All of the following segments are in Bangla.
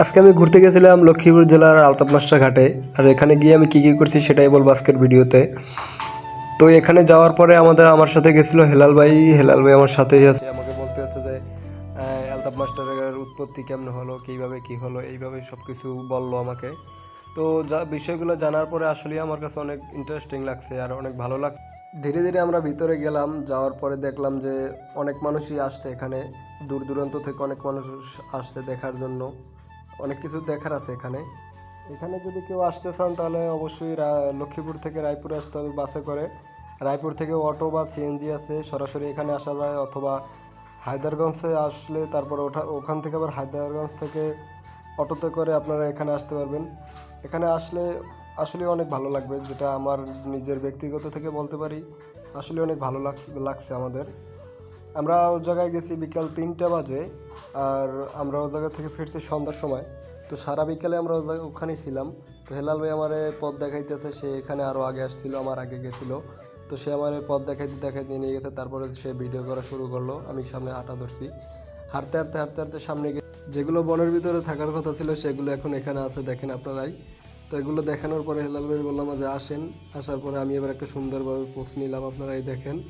আজকে আমি ঘুরতে গেছিলাম লক্ষ্মীপুর জেলার আলতাপ মাস্টার ঘাটে। আর এখানে গিয়ে আমি কি কি করছি সেটাই বলব আজকের ভিডিওতে। তো এখানে যাওয়ার পরে আমাদের আমার সাথে গেছিল হেলাল ভাই। হেলাল ভাই আমার সাথেই আছে। আমাকে বলতে আছে যে আলতাপ মাস্টারের উৎপত্তি কেমন হলো, কীভাবে কি হলো, এইভাবে সবকিছু বলল আমাকে। তো যা, বিষয়গুলো জানার পরে আসলে আমার কাছে অনেক ইন্টারেস্টিং লাগছে আর অনেক ভালো লাগছে। ধীরে ধীরে আমরা ভিতরে গেলাম, যাওয়ার পরে দেখলাম যে অনেক মানুষই আসছে এখানে। দূর দূরান্ত থেকে অনেক মানুষ আসছে দেখার জন্য। অনেক কিছু দেখার আছে এখানে। এখানে যদি কেউ আসতে চান, তাহলে অবশ্যই লক্ষ্মীপুর থেকে রায়পুরে আসতে হবে বাসে করে। রায়পুর থেকে অটো বা সিএনজি আছে, সরাসরি এখানে আসা যায়, অথবা হায়দারগঞ্জে আসলে তারপর ওঠা ওখান থেকে আবার হায়দারগঞ্জ থেকে অটোতে করে আপনারা এখানে আসতে পারবেন। এখানে আসলে আসলে অনেক ভালো লাগবে, যেটা আমার নিজের ব্যক্তিগত থেকে বলতে পারি। আসলে অনেক ভালো লাগ- লাগছে আমাদের। আমরা ও জায়গায় গেছি বিকাল তিনটা বাজে, আর আমরা ও জায়গা থেকে ফিরছি সন্ধ্যার সময়। তো সারা বিকালে আমরা ও জায়গা- ওখানেই ছিলাম। তো হেলাল ভাই আমার পথ দেখাইতেছে, সে এখানে আরও আগে আসছিল, আমার আগে গেছিল। তো সে আমার পথ দেখাইতে দেখাইতে নিয়ে গেছে, তারপরে সে ভিডিও করা শুরু করল। আমি সামনে হাঁটা ধরছি। হাঁটতে হাঁটতে হাঁটতে হাঁটতে সামনে যেগুলো বনের ভিতরে থাকার কথা ছিল, সেগুলো এখন এখানে আছে, দেখেন আপনারাই তো এগুলো দেখানোর পরে হেলাল ভাই বললাম যে আসেন। আসার পরে আমি এবার একটা সুন্দরভাবে পোস্ট নিলাম আপনারাই দেখেন।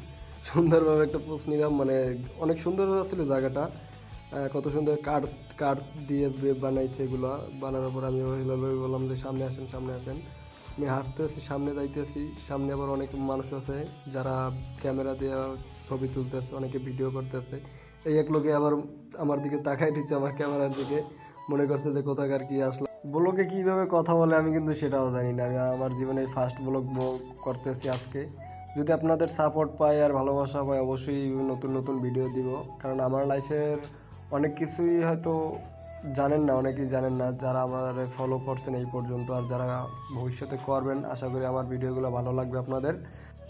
সুন্দরভাবে একটা পোস্ট নিলাম মানে অনেক সুন্দর ছিল জায়গাটা। কত সুন্দর কাঠ কাঠ দিয়ে বানাইছে এগুলো। বানানোর পর আমি বললাম যে সামনে আসেন সামনে আসেন। আমি হাঁটতেছি, সামনে যাইতেছি। সামনে আবার অনেক মানুষ আছে যারা ক্যামেরা দিয়ে ছবি তুলতেছে, অনেকে ভিডিও করতেছে। এই এক লোকে আবার আমার দিকে তাকাই দিচ্ছে আমার ক্যামেরার দিকে। মনে করছে যে কোথাকার কি আসলো। ব্লগে কীভাবে কথা বলে আমি কিন্তু সেটাও জানি না। আমি আমার জীবনে ফার্স্ট ব্লগ করতেছি আজকে। যদি আপনাদের সাপোর্ট পাই আর ভালোবাসা পাই, অবশ্যই নতুন নতুন ভিডিও দিব। কারণ আমার লাইফের অনেক কিছুই হয়তো জানেন না, অনেকেই জানেন না, যারা আমার ফলো করছেন এই পর্যন্ত আর যারা ভবিষ্যতে করবেন, আশা করি আমার ভিডিওগুলো ভালো লাগবে আপনাদের।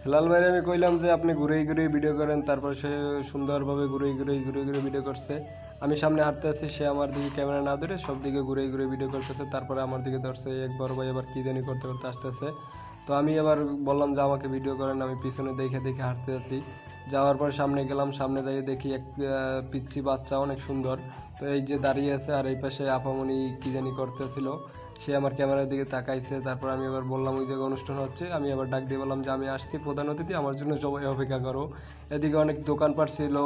হেলাল ভাইরে আমি কইলাম যে আপনি ঘুরেই ঘুরেই ভিডিও করেন, তারপর সে সুন্দরভাবে ঘুরেই ঘুরেই ঘুরে ঘুরে ভিডিও করছে। আমি সামনে হাঁটতে আছি, সে আমার দিকে ক্যামেরা না ধরে সব দিকে ঘুরে ঘুরে ভিডিও করতেছে, তারপরে আমার দিকে ধরছে এক বড় ভাই আবার কি জানি করতে করতে আসতেছে। তো আমি এবার বললাম যে আমাকে ভিডিও করেন, আমি পিছনে দেখে দেখে হাঁটতে আছি যাওয়ার পর সামনে গেলাম, সামনে দাঁড়িয়ে দেখি এক পিচ্ছি বাচ্চা অনেক সুন্দর। তো এই যে দাঁড়িয়ে আছে আর এই পাশে আপামনি কি জানি করতেছিল, সে আমার ক্যামেরার দিকে তাকাইছে। তারপর আমি এবার বললাম, ওই জায়গায় অনুষ্ঠান হচ্ছে। আমি আবার ডাক দিয়ে বললাম যে, আমি আসছি প্রধান অতিথি, আমার জন্য সবাই অপেক্ষা করো। এদিকে অনেক দোকানপাট ছিল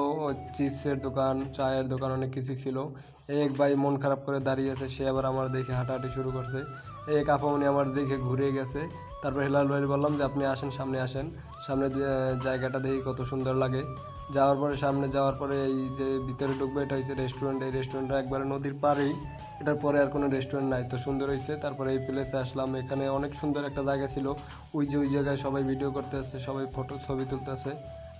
চিপসের দোকান, চায়ের দোকান, অনেক কিছু ছিল। এক ভাই মন খারাপ করে দাঁড়িয়ে আছে, সে আবার আমার দেখে হাঁটাহাঁটি শুরু করছে। এক আপামনি আমার দেখে ঘুরে গেছে। তারপর হেলাল ভাই বললাম যে, আপনি আসেন, সামনে আসেন। সামনে জায়গাটা দেখি কত সুন্দর লাগে। যাওয়ার পরে, সামনে যাওয়ার পরে এই যে ভিতরে ঢুকবে, এটা হচ্ছে রেস্টুরেন্ট এই রেস্টুরেন্টটা একবারে নদীর পাড়েই। এটার পরে আর কোনো রেস্টুরেন্ট নাই। তো সুন্দর হয়েছে তারপরে এই প্লেসে আসলাম। এখানে অনেক সুন্দর একটা জায়গা ছিল। ওই যে, ওই জায়গায় সবাই ভিডিও করতে আসছে সবাই ফটো ছবি তুলতে আছে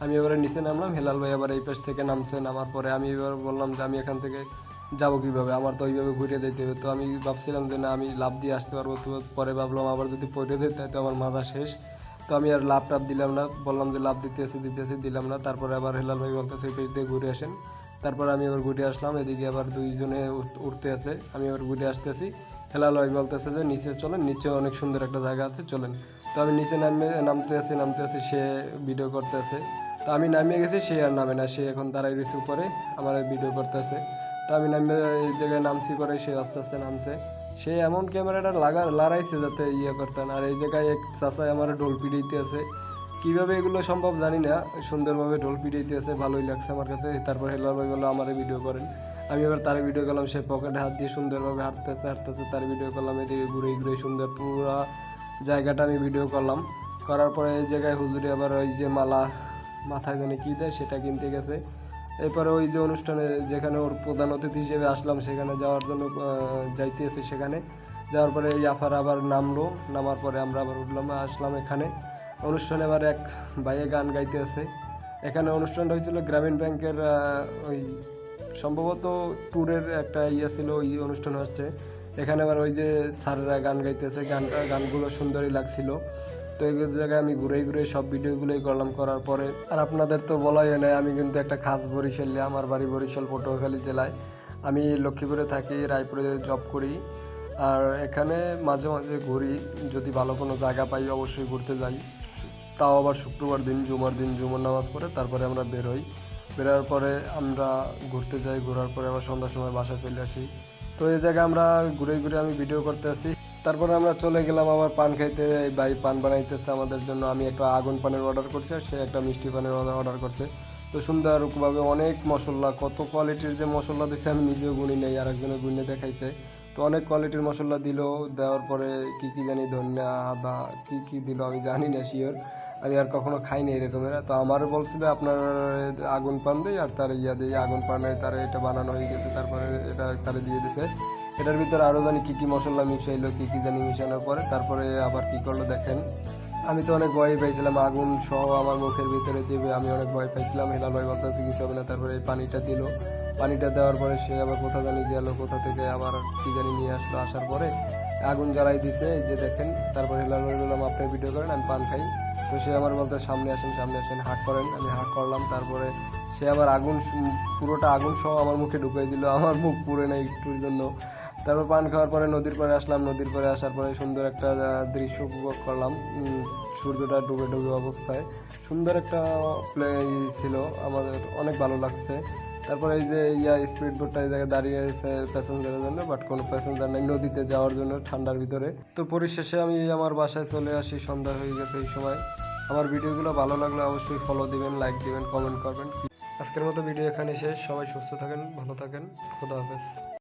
আমি এবারে নিচে নামলাম। হেলাল ভাই আবার এই পাশ থেকে নামছে। নামার পরে আমি এবার বললাম যে, আমি এখান থেকে যাব কীভাবে? আমার তো ওইভাবে ঘুরে যেতে হবে। তো আমি ভাবছিলাম যে, না, আমি লাভ দিয়ে আসতে পারব। তো পরে ভাবলাম, আবার যদি পড়ে যেতে তাই তো আমার মাথা শেষ। তো আমি আর লাভ টাভ দিলাম না। বললাম যে লাভ দিতে দিতে আসি দিলাম না। তারপরে আবার হেলাল ভাই বলতেছে পেজ দিয়ে ঘুরে আসেন। তারপর আমি আবার ঘুরে আসলাম। এদিকে আবার দুইজনে উঠ- উঠতে আছে। আমি আবার ঘুরে আসতেছি। হেলাল ভাই বলতেছে যে, নিচে চলেন। নিচে অনেক সুন্দর একটা জায়গা আছে, চলেন। তো আমি নিচে নামে, নামতে আছি নামতে আছি, সে ভিডিও করতে আছে তো আমি নামিয়ে গেছি, সে আর নামে না। সে এখন দাঁড়াই রয়েছে উপরে। আমার ভিডিও করতে আছে তো আমি এই জায়গায় নামছি পরে সে আস্তে আস্তে নামছে। সে এমন ক্যামেরাটা লাগা লড়াইছে যাতে ইয়ে করতে না, আর এই জায়গায় এক চাচাই আমার ঢোল পিড়াইতে আছে। কীভাবে এগুলো সম্ভব জানি না, সুন্দরভাবে ঢোল পিড়াইতে আছে, ভালোই লাগছে আমার কাছে। তারপর হেলাল ভাই আমারে ভিডিও করেন। আমি এবার তার ভিডিও করলাম, সে পকেটে হাত দিয়ে সুন্দরভাবে হাঁটতেছে হাঁটতেছে, তার ভিডিও করলাম, এদিকে ঘুরে ঘুরে সুন্দর পুরা জায়গাটা আমি ভিডিও করলাম। করার পরে এই জায়গায় হুজুরে আবার ওই যে মালা, মাথায় জানে কি দেয় সেটা কিনতে গেছে। এরপরে ওই যে অনুষ্ঠানে যেখানে ওর প্রধান অতিথি হিসেবে আসলাম, সেখানে যাওয়ার জন্য যাইতেছি সেখানে। যাওয়ার পরে এই আফার আবার নামলো, নামার পরে আমরা আবার উঠলাম, আসলাম এখানে। অনুষ্ঠানে আবার এক ভাইয়ে গান গাইতে আছে এখানে অনুষ্ঠানটা হয়েছিল গ্রামীণ ব্যাংকের ওই সম্ভবত ট্যুরের একটা ইয়ে ছিল, ওই অনুষ্ঠান হচ্ছে। এখানে আবার ওই যে স্যাররা গান গাইতেছে, গানটা, গানগুলো সুন্দরই লাগছিল। তো এই জায়গায় আমি ঘুরে ঘুরে সব ভিডিওগুলোই করলাম, করার পরে আর আপনাদের তো বলাই হয় নাই, আমি কিন্তু একটা খাস বরিশালে আমার বাড়ি বরিশাল, পটুয়াখালী জেলায়। আমি লক্ষ্মীপুরে থাকি, রায়পুরে জব করি। আর এখানে মাঝে মাঝে ঘুরি, যদি ভালো কোনো জায়গা পাই অবশ্যই ঘুরতে যাই। তাও আবার শুক্রবার দিন, জুমার দিন, জুমার নামাজ পড়ে তারপরে আমরা বের হই। বেরোর পরে আমরা ঘুরতে যাই, ঘোরার পরে আবার সন্ধ্যার সময় বাসায় চলে আসি। তো এই জায়গায় আমরা ঘুরে ঘুরে আমি ভিডিও করতে আছি তারপরে আমরা চলে গেলাম আবার পান খাইতে ভাই পান বানাইতেছে আমাদের জন্য। আমি একটা আগুন পানের অর্ডার করছি আর সে একটা মিষ্টি পানের অর্ডার করছে। তো সুন্দরভাবে অনেক মশলা, কত কোয়ালিটির যে মশলা দিছে আমি নিজেও গুনি নেই আর একজনে গুনে দেখাইছে। তো অনেক কোয়ালিটির মশলা দিল, দেওয়ার পরে কি কি জানি ধনিয়া, আদা, কি কি দিল আমি জানি না শিওর আমি আর কখনো খাইনি এরকমের। তো আমার বলছিল আপনার আগুন পান দেই আর তার ইয়া দিয়ে আগুন পানে তার এটা বানানো হয়ে গেছে, তারপরে এটা তারা দিয়ে দিছে। এটার ভিতরে আরও জানি কী কী মশলা মিশাইলো, কি কি জানি মিশানোর পরে তারপরে আবার কী করল দেখেন। আমি তো অনেক ভয় পাইছিলাম, আগুন সহ আমার মুখের ভিতরে দিবে আমি অনেক ভয় পাইছিলাম। হেলাল ভাই বলতেছে কিছু হবে না, তারপরে এই পানিটা দিল। পানিটা দেওয়ার পরে সে আবার কোথা জানি গেল, কোথা থেকে আবার কি জানি নিয়ে আসলো আসার পরে আগুন জ্বালাই দিছে। যে দেখেন, তারপরে হেলাল ভাই বললাম আপনি ভিডিও করেন, আমি পান খাই। তো সে আমার বলতে সামনে আসেন সামনে আসেন, হাক করেন। আমি হাক করলাম, তারপরে সে আবার আগুন পুরোটা আগুন সহ আমার মুখে ঢুকিয়ে দিল। আমার মুখ পুড়ে নাই একটুর জন্য। তারপর পান খাওয়ার পরে নদীর পরে আসলাম, নদীর পরে আসার পরে সুন্দর একটা দৃশ্য উপভোগ করলাম। সূর্যটা ডুবে ডুবে অবস্থায়। সুন্দর একটা প্লে ছিল, আমাদের অনেক ভালো লাগছে। তারপরে এই যে ইয়া স্পিড বোটটা এই জায়গায় দাঁড়িয়ে আছে প্যাসেঞ্জারের জন্য বাট কোনো প্যাসেঞ্জার নেই, নদীতে যাওয়ার জন্য, ঠান্ডার ভিতরে। তো পরিশেষে আমি আমার বাসায় চলে আসি, সন্ধ্যা হয়ে গেছে এই সময়। আমার ভিডিওগুলো ভালো লাগলে অবশ্যই ফলো দিবেন লাইক দিবেন কমেন্ট করবেন। আজকের মতো ভিডিও এখানে শেষ। সবাই সুস্থ থাকেন, ভালো থাকেন। খোদা হাফেজ।